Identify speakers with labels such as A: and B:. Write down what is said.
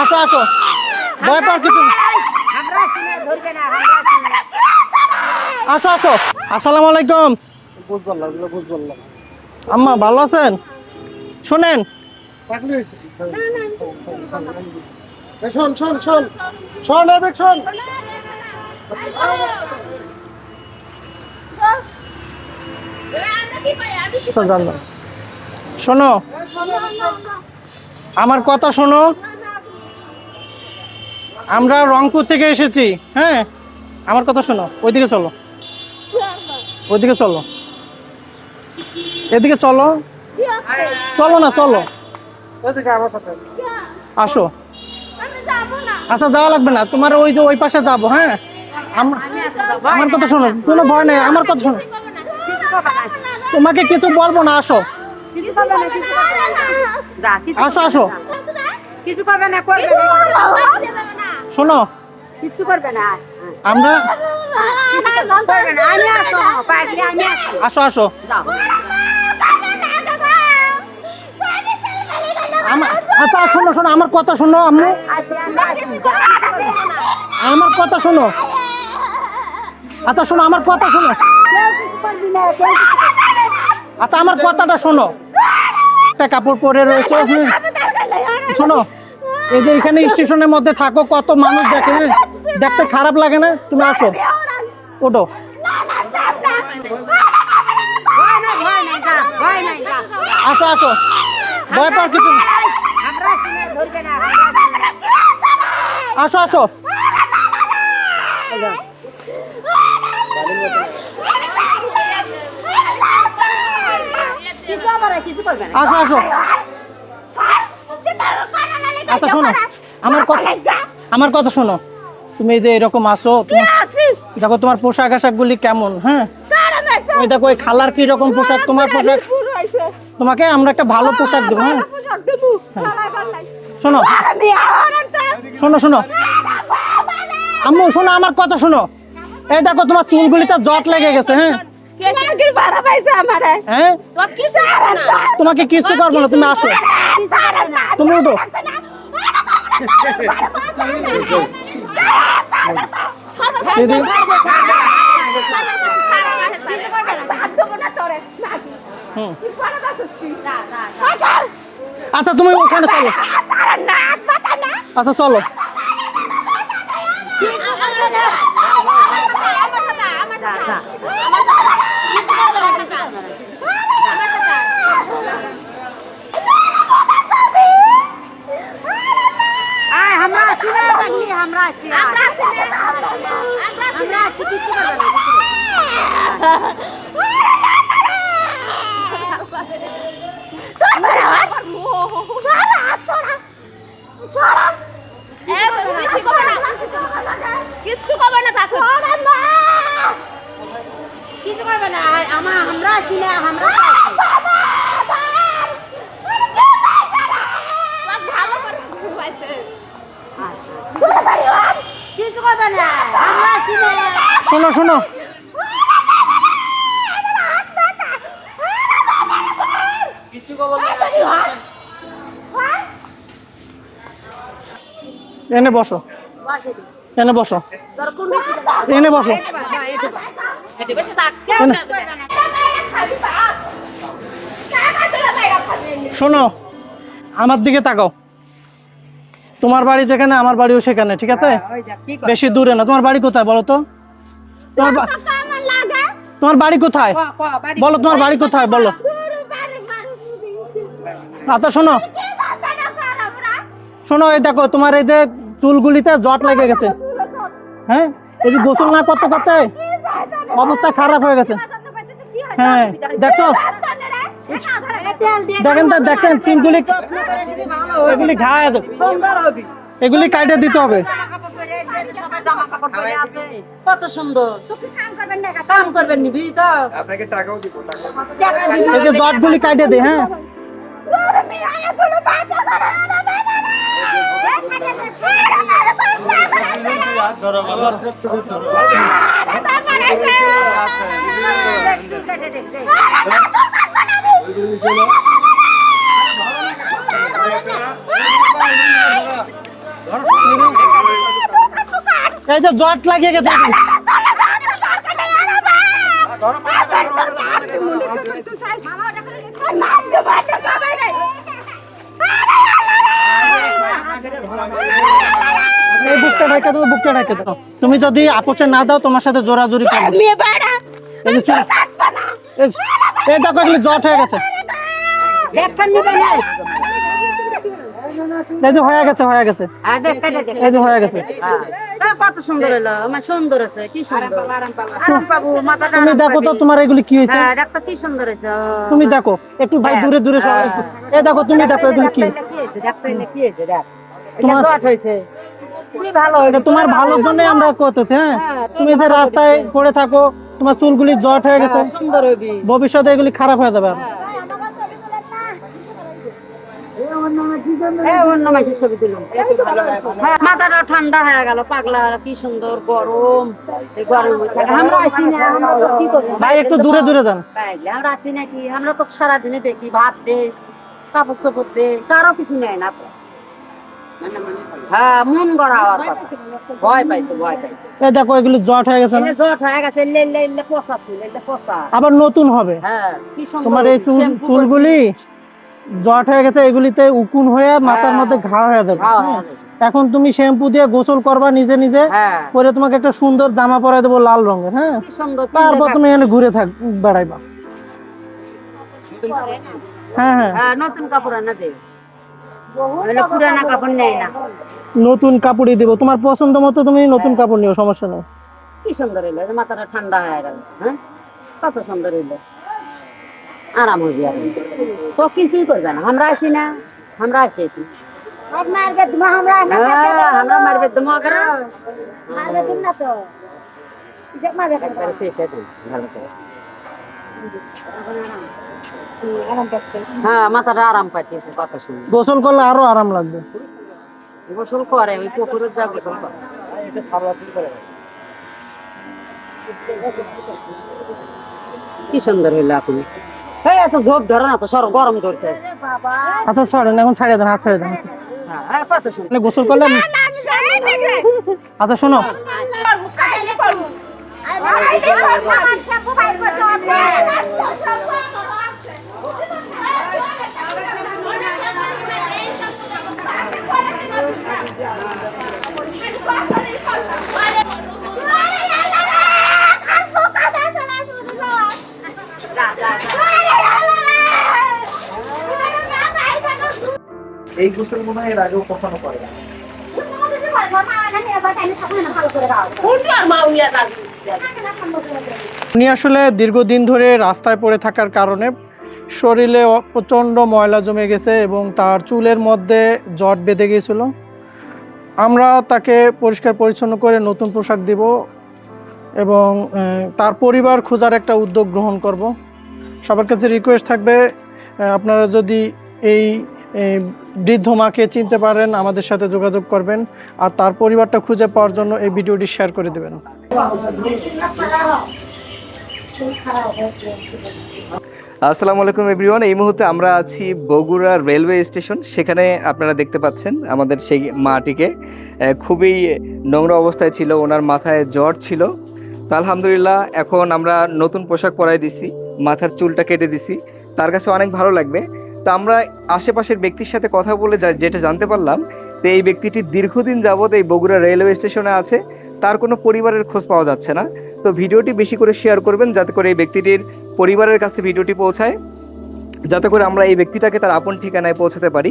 A: আসো আসো। ভয় পাওয়ার কিছু আসো আসো। আসসালামু আলাইকুম। আম্মা ভালো আছেন? শোনেন।
B: শোন শোন শোন। শোন এদিক শোন।
A: শোনো। আমার কথা শোনো। আমরা রংপুর থেকে এসেছি হ্যাঁ? আমার কথা শোনো ওইদিকে চলো। ওইদিকে চলো। এদিকে চলো। চলো না চলো। আসো। আচ্ছা যাওয়া লাগবে না। তোমার ওই যে ওই পাশে যাব হ্যাঁ? আমার কথা শোনো কোনো ভয় নেই আমার কথা শোনো। তোমাকে কিছু বলব না আসো। আসো, আসো।
C: কিছু না।
A: শোনো।
C: কিছু করবে না
A: আমরা
C: আমি আসো আমি আসো।
A: আমার আচ্ছা শোনো শোনো আমার কথা শোনো আম্মু।
C: আসি আমরা
A: কথা শোনো। আচ্ছা শোনো আমার কথা শোনো। আচ্ছা আমার কথাটা শোনো। একটা কাপড় পরে রয়েছে শোনো। এই যে এখানে স্টেশনের মধ্যে থাকো, কত মানুষ দেখে হ্যাঁ? দেখতে খারাপ লাগে না? তুমি আসো। ওটো আসো আসো। ভয় পাওয়ার কিছু আসো আসো। আসো আসো। আচ্ছা শোনো। আমার কথা আমার কথা শোনো। তুমি এই যে এরকম আসো দেখো তোমার পোশাক আশাক গুলি কেমন হ্যাঁ? ওই দেখো ওই খালার কি রকম পোশাক তোমার পোশাক? তোমাকে আমরা একটা ভালো পোশাক দেবো হ্যাঁ? শোনো। শোনো শোনো। আম্মু শোনো আমার কথা শোনো। এই দেখো তোমার চুলগুলিতে জট লেগে গেছে হ্যাঁ? হ্যাঁ? তোমাকে কিছু করব না। তুমি আসো। তুমি উঠো। আচ্ছা তুমি ওখানে চলো। আচ্ছা চলো
C: যা যা আয় আমরা আছি না পাগলি আমরা আছি আমরা আছি আমরা আছি কিছু করবে না কিছু করবে না।
D: কিচ্ছু কবে না
C: কিছু করবে আমরা আমরা আছি।
D: ভালো করে ঘুমাইছে
C: কিছু করবে না আমরা আছি না
A: শোনো শোনো এনে বসো। এনে বসো। এনে বসো। শোনো, আমার দিকে তাকাও। তোমার বাড়ি যেখানে, আমার বাড়িও সেখানে, ঠিক আছে? বেশি দূরে না। তোমার বাড়ি কোথায় বলো তো? তোমার বাড়ি কোথায়? বলো, তোমার বাড়ি কোথায়? বলো। আচ্ছা শোনো। শোনো, এই দেখো, তোমার এই যে চুলগুলিতে জট লেগে গেছে। হ্যাঁ? এই যে গোসল না করতে করতে অবস্থা খারাপ হয়ে গেছে।
C: হয়
A: দেখছ? দেখেন তো দেখছেন চুলগুলি এগুলি ঘা আছে।
C: সুন্দর হবে
A: এগুলি কাটে দিতে হবে।
C: কত সুন্দর। কাম করবেন নিবি তো?
B: আপনাকে টাকাও দিব টাকা
C: টাকা
A: এই যে জটগুলি কাটে দে হ্যাঁ। এই যে জট লাগিয়ে গেছে। এই বুকটা ঢাকা দাও বুকটা ঢাকা দাও। তুমি যদি আপোচে না দাও তোমার সাথে জোরাজুরি করবে। এই যে চুল- এই এই দেখো এগুলো জট হয়ে গেছে।
C: ব্যাগটা নিবে না।
A: এই যে হয়ে গেছে হয়ে গেছে। এই যে হয়ে গেছে।
C: হ্যাঁ, কত সুন্দর হলো আমার সুন্দর আছে কি সুন্দর। আরাম পাবো মাথাটা
A: তুমি দেখো তো তোমার এগুলি কি হয়েছে।
C: হ্যাঁ ডাক্তার কি সুন্দর হয়েছে
A: তুমি দেখো একটু ভাই দূরে দূরে সরো একটু। এই দেখো তুমি দেখো এগুলি কি
C: কি হয়েছে দেখ।
A: তোমার-
C: হয়েছে।
A: ভালোর জন্য আমরা করতেছি হ্যাঁ? তুমি যে রাস্তায় পড়ে থাকো তোমার চুলগুলি জট হয়ে গেছে।
C: হ্যাঁ,
A: ভবিষ্যতে এগুলি খারাপ হয়ে যাবে।
C: হ্যাঁ হ্যাঁ, মাথাটা ঠান্ডা হয়ে গেল পাগলা কি সুন্দর গরম।
A: ভাই একটু দূরে দূরে যান।
C: আমরা আছি নাকি? আমরা তো সারাদিনে দেখি ভাত দে কাপড় চোপড় কারও কিছু নেয় না। হ্যাঁ মন গড়া হওয়ার কথা। ভয় পাইছে ভয় পাইছে।
A: এই দেখো এগুলি জট হয়ে গেছে না?
C: জট হয়ে গেছে এলে এলে এলে পচা ছিল এলে পচা।
A: আবার নতুন হবে?
C: হ্যাঁ
A: তোমার এই চুল চুলগুলি জট হয়ে গেছে এগুলিতে উকুন হয়ে মাথার
C: হ্যাঁ।
A: মধ্যে ঘা হয়ে যাবে। এখন তুমি শ্যাম্পু দিয়ে গোসল করবা নিজে নিজে
C: হ্যাঁ।
A: পরে তোমাকে একটা সুন্দর জামা পরাই দেবো লাল রঙের হ্যাঁ? তারপর তুমি এখানে ঘুরে থাক বেড়াইবা। হ্যাঁ হ্যাঁ
C: নতুন কাপড় আনা দে। নাহলে পুরানা কাপড় নেয় না।
A: নতুন কাপড়ই দেবো। তোমার পছন্দ মতো তুমি নতুন কাপড় নিও সমস্যা নেই।
C: কি সুন্দর হইল? মাথাটা ঠান্ডা হয়ে গেল হ্যাঁ? কত সুন্দর হইল। আরাম হইবি আর তো কিছুই করবে না। আমরা আছি না আমরা আছি এটি হ্যাঁ আমরা মারবে তোমার একবারে শেষে দিন, ভালো করে। হ্যাঁ মাথাটা আরাম পাইতেছে কত সুন্দর
A: গোসল করলে আরও আরাম লাগবে
C: গোসল করে ওই পুকুরের যা গোসল করে কি সুন্দর হইল আপনি হ্যাঁ এত ঝোপ ধরে না তো সর গরম ধরছে
A: আচ্ছা ছাড়েন এখন ছাড়িয়ে দেন হাত ছাড়িয়ে দেন
C: হ্যাঁ হ্যাঁ কত সুন্দর
A: মানে গোসল করলে আচ্ছা শোনো
B: এই গোসল মনে হয় এর আগেও কখনো করে না।
A: উনি আসলে দীর্ঘদিন ধরে রাস্তায় পড়ে থাকার কারণে শরীরে প্রচণ্ড ময়লা জমে গেছে এবং তার চুলের মধ্যে জট বেঁধে গিয়েছিল আমরা তাকে পরিষ্কার পরিচ্ছন্ন করে নতুন পোশাক দিব এবং তার পরিবার খোঁজার একটা উদ্যোগ গ্রহণ করব। সবার কাছে রিকোয়েস্ট থাকবে আপনারা যদি এই বৃদ্ধ মাকে চিনতে পারেন, আমাদের সাথে যোগাযোগ করবেন আর তার পরিবারটা খুঁজে পাওয়ার জন্য এই ভিডিওটি শেয়ার করে দেবেন।
E: আসসালামু আলাইকুম এভরিওয়ান এই মুহূর্তে আমরা আছি বগুড়া রেলওয়ে স্টেশন। সেখানে আপনারা দেখতে পাচ্ছেন আমাদের সেই মাটিকে। খুবই নোংরা অবস্থায় ছিল, ওনার মাথায় জ্বর ছিল। তো আলহামদুলিল্লাহ, এখন আমরা নতুন পোশাক পরাই দিছি, মাথার চুলটা কেটে দিছি। তার কাছে অনেক ভালো লাগবে। তো আমরা আশেপাশের ব্যক্তির সাথে কথা বলে যেটা জানতে পারলাম, তো এই ব্যক্তিটি দীর্ঘদিন যাবৎ এই বগুড়া রেলওয়ে স্টেশনে আছে। তার কোনো পরিবারের খোঁজ পাওয়া যাচ্ছে না। তো ভিডিওটি বেশি করে শেয়ার করবেন যাতে করে এই ব্যক্তিটির পরিবারের কাছে ভিডিওটি পৌঁছায়। যাতে করে আমরা এই ব্যক্তিটাকে তার আপন ঠিকানায় পৌঁছাতে পারি।